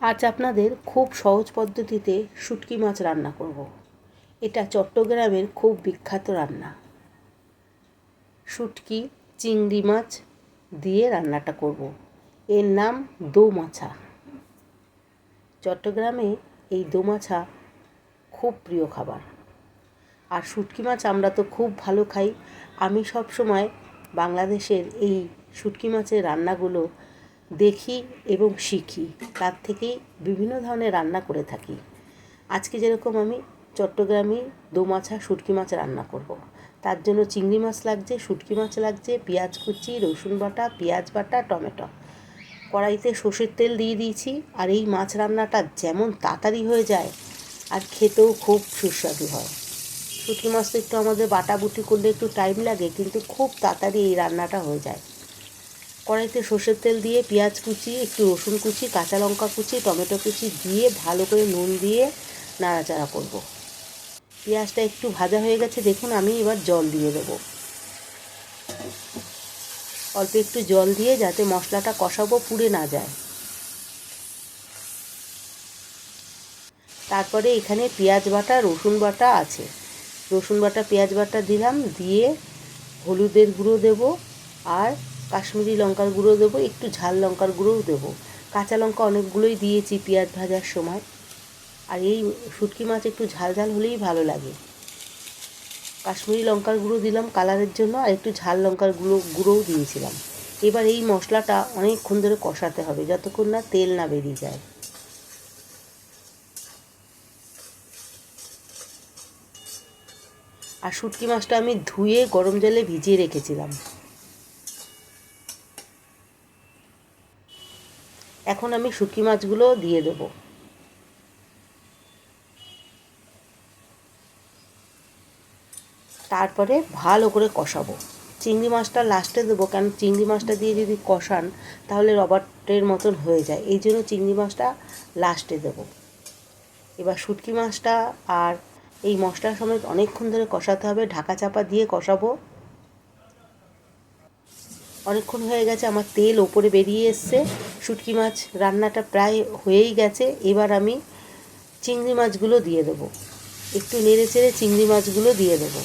আজ আপনাদের খুব সহজ পদ্ধতিতে শুটকি মাছ রান্না করব। এটা চট্টগ্রামের খুব বিখ্যাত রান্না শুটকি, চিংড়ি মাছ দিয়ে রান্নাটা করব। এর নাম দোমাছা চট্টগ্রামে এই দোমাছা খুব প্রিয় খাবার আর শুটকি মাছ আমরা তো খুব ভালো খাই আমি সব সময় বাংলাদেশের এই শুটকি মাছের রান্নাগুলো দেখি এবং শিখি। তার থেকেই বিভিন্ন ধরনের রান্না করে থাকি। আজকে যেরকম আমি চট্টগ্রামে দোমাছা শুটকি মাছ রান্না করব। তার জন্য চিংড়ি মাছ লাগছে, শুটকি মাছ লাগছে, পেঁয়াজ কুচি, রসুন বাটা, পেঁয়াজ বাটা, টমেটো। কড়াইতে সর্ষের তেল দিয়ে দিয়েছি আর এই মাছ রান্নাটা যেমন তাড়াতাড়ি হয়ে যায় আর খেতেও খুব সুস্বাদু হয়। শুটকি মাছ তো একটু আমাদের বাটাবুটি করলে একটু টাইম লাগে, কিন্তু খুব তাড়াতাড়ি এই রান্নাটা হয়ে যায়। কড়াইতে সর্ষের তেল দিয়ে পেঁয়াজ কুচি, একটু রসুন কুচি, কাঁচা লঙ্কা কুচি, টমেটো কুচি দিয়ে ভালো করে নুন দিয়ে নাড়াচাড়া করব। পেঁয়াজটা একটু ভাজা হয়ে গেছে, দেখুন আমি এবার জল দিয়ে দেবো। অল্প একটু জল দিয়ে যাতে মশলাটা কষাবো, পুড়ে না যায়। তারপরে এখানে পেঁয়াজ বাটা, রসুন বাটা আছে। রসুন বাটা, পেঁয়াজ বাটা দিলাম, দিয়ে হলুদের গুঁড়ো দেব, আর কাশ্মীরি লঙ্কার গুঁড়ো দেবো, একটু ঝাল লঙ্কার গুঁড়োও দেবো। কাঁচা লঙ্কা অনেকগুলোই দিয়েছি পেঁয়াজ ভাজার সময়। আর এই শুটকি মাছ একটু ঝাল ঝাল হলেই ভালো লাগে। কাশ্মীরি লঙ্কার গুঁড়ো দিলাম কালারের জন্য, আর একটু ঝাল লঙ্কার গুঁড়ো, গুঁড়োও দিয়েছিলাম। এবার এই মশলাটা অনেকক্ষণ ধরে কষাতে হবে, যতক্ষণ না তেল না বেরিয়ে যায়। আর শুটকি মাছটা আমি ধুয়ে গরম জলে ভিজিয়ে রেখেছিলাম। এখন আমি শুটকি মাছগুলো দিয়ে দেবো। তারপরে ভালো করে কষাবো। চিংড়ি মাছটা লাস্টে দেবো কেন চিংড়ি মাছটা দিয়ে যদি কষান, তাহলে রবার্টের মতন হয়ে যায়। এই জন্য চিংড়ি মাছটা লাস্টে দেবো। এবার শুটকি মাছটা আর এই মশলার সমেত অনেকক্ষণ ধরে কষাতে হবে। ঢাকা চাপা দিয়ে কষাবো। অনেকক্ষণ হয়ে গেছে, আমার তেল ওপরে বেরিয়ে এসছে। শুটকি মাছ রান্নাটা প্রায় হয়েই গেছে, এবার আমি চিংড়ি মাছগুলো দিয়ে দেবো। একটু নেড়ে চেড়ে চিংড়ি মাছগুলো দিয়ে দেবো।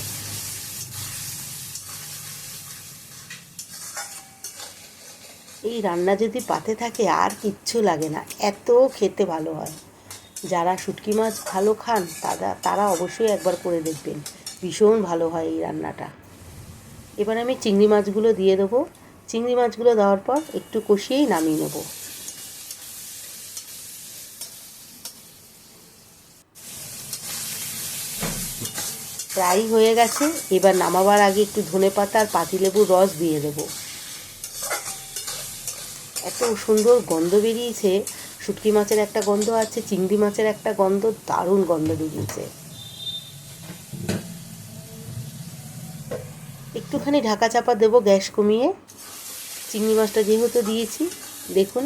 এই রান্না যদি পাতে থাকে, আর কিচ্ছু লাগে না, এত খেতে ভালো হয়। যারা শুটকি মাছ ভালো খান, তারা তারা অবশ্যই একবার করে দেখবেন। ভীষণ ভালো হয় এই রান্নাটা। এবার আমি চিংড়ি মাছগুলো দিয়ে দেবো। চিংড়ি মাছগুলো দেওয়ার পর একটু কষিয়েই নামিয়ে নেব। প্রায় হয়ে গেছে, এবার নামাবার আগে একটু ধনে পাতা আর পাতিলেবুর রস দিয়ে দেবো। এত সুন্দর গন্ধ বেরিয়েছে, শুটকি মাছের একটা গন্ধ আছে, চিংড়ি মাছের একটা গন্ধ, দারুণ গন্ধ বেরিয়েছে। একটুখানি ঢাকা চাপা দেবো গ্যাস কমিয়ে। চিংড়ি মাছটা যেহেতু দিয়েছি, দেখুন,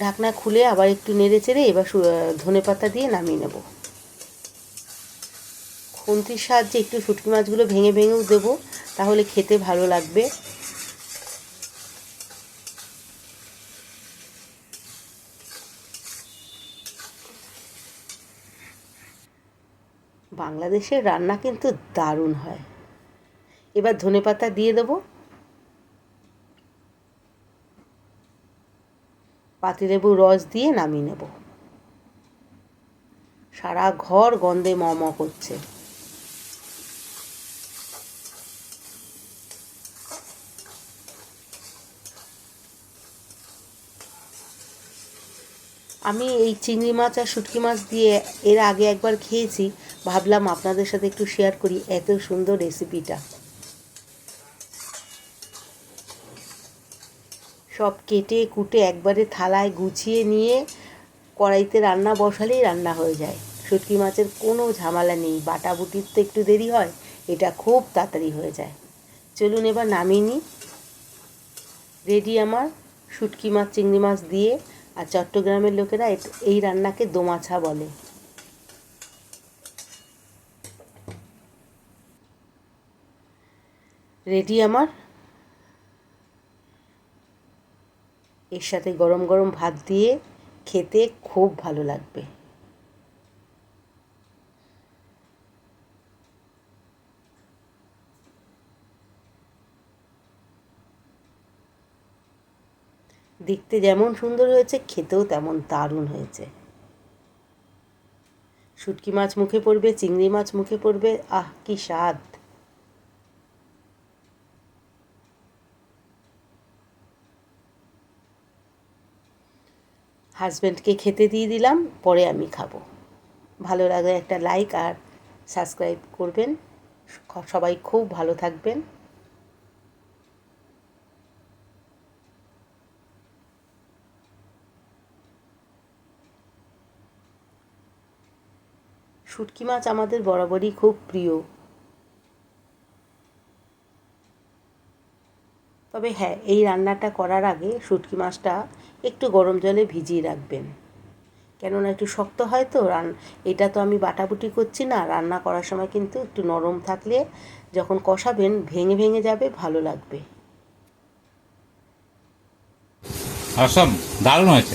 ঢাকনা খুলে আবার একটু নেড়ে চেড়ে এবার ধনে পাতা দিয়ে নামিয়ে নেব। খুন্তির সাহায্যে একটু শুটকি মাছগুলো ভেঙে ভেঙেও দেবো, তাহলে খেতে ভালো লাগবে। বাংলাদেশের রান্না কিন্তু দারুণ হয়। এবার ধনে পাতা দিয়ে দেবো। পাতিলেবু রস দিয়ে নামিয়ে নেব। সারা ঘর গন্ধে ম ম করছে। আমি এই চিংড়ি মাছ আর শুটকি মাছ দিয়ে এর আগে একবার খেয়েছি। ভাবলাম আপনাদের সাথে একটু শেয়ার করি এত সুন্দর রেসিপিটা সব কেটে কুটে একবারে থালায় গুছিয়ে নিয়ে কড়াইতে রান্না বসালেই রান্না হয়ে যায়। শুটকি মাছের কোনো ঝামেলা নেই, বাটা বুটির তো একটু দেরি হয়, এটা খুব তাড়াতাড়ি হয়ে যায়। চলুন এবার নামিয়ে নিই। রেডি আমার শুটকি মাছ, চিংড়ি মাছ দিয়ে, আর চট্টগ্রামের লোকেরা এই রান্নাকে দোমাছা বলে। রেডি আমার এর সাথে গরম গরম ভাত দিয়ে খেতে খুব ভালো লাগবে। দেখতে যেমন সুন্দর হয়েছে, খেতেও তেমন দারুণ হয়েছে। শুটকি মাছ মুখে পড়বে, চিংড়ি মাছ মুখে পড়বে, আহ, কি স্বাদ! হাজব্যান্ডকে খেতে দিয়ে দিলাম, পরে আমি খাব। ভালো লাগলে একটা লাইক আর সাবস্ক্রাইব করবেন। সবাই খুব ভালো থাকবেন। শুটকি মাছ আমাদের বরাবরই খুব প্রিয়। তবে হ্যাঁ এই রান্নাটা করার আগে শুটকি মাছটা একটু গরম জলে ভিজিয়ে রাখবেন। কেননা একটু শক্ত হয় তো, রান, এটা তো আমি বাটাবুটি করছি না, রান্না করার সময় কিন্তু একটু নরম থাকলে যখন কষাবেন, ভেঙে ভেঙে যাবে, ভালো লাগবে। আসাম, দারুণ হয়েছে।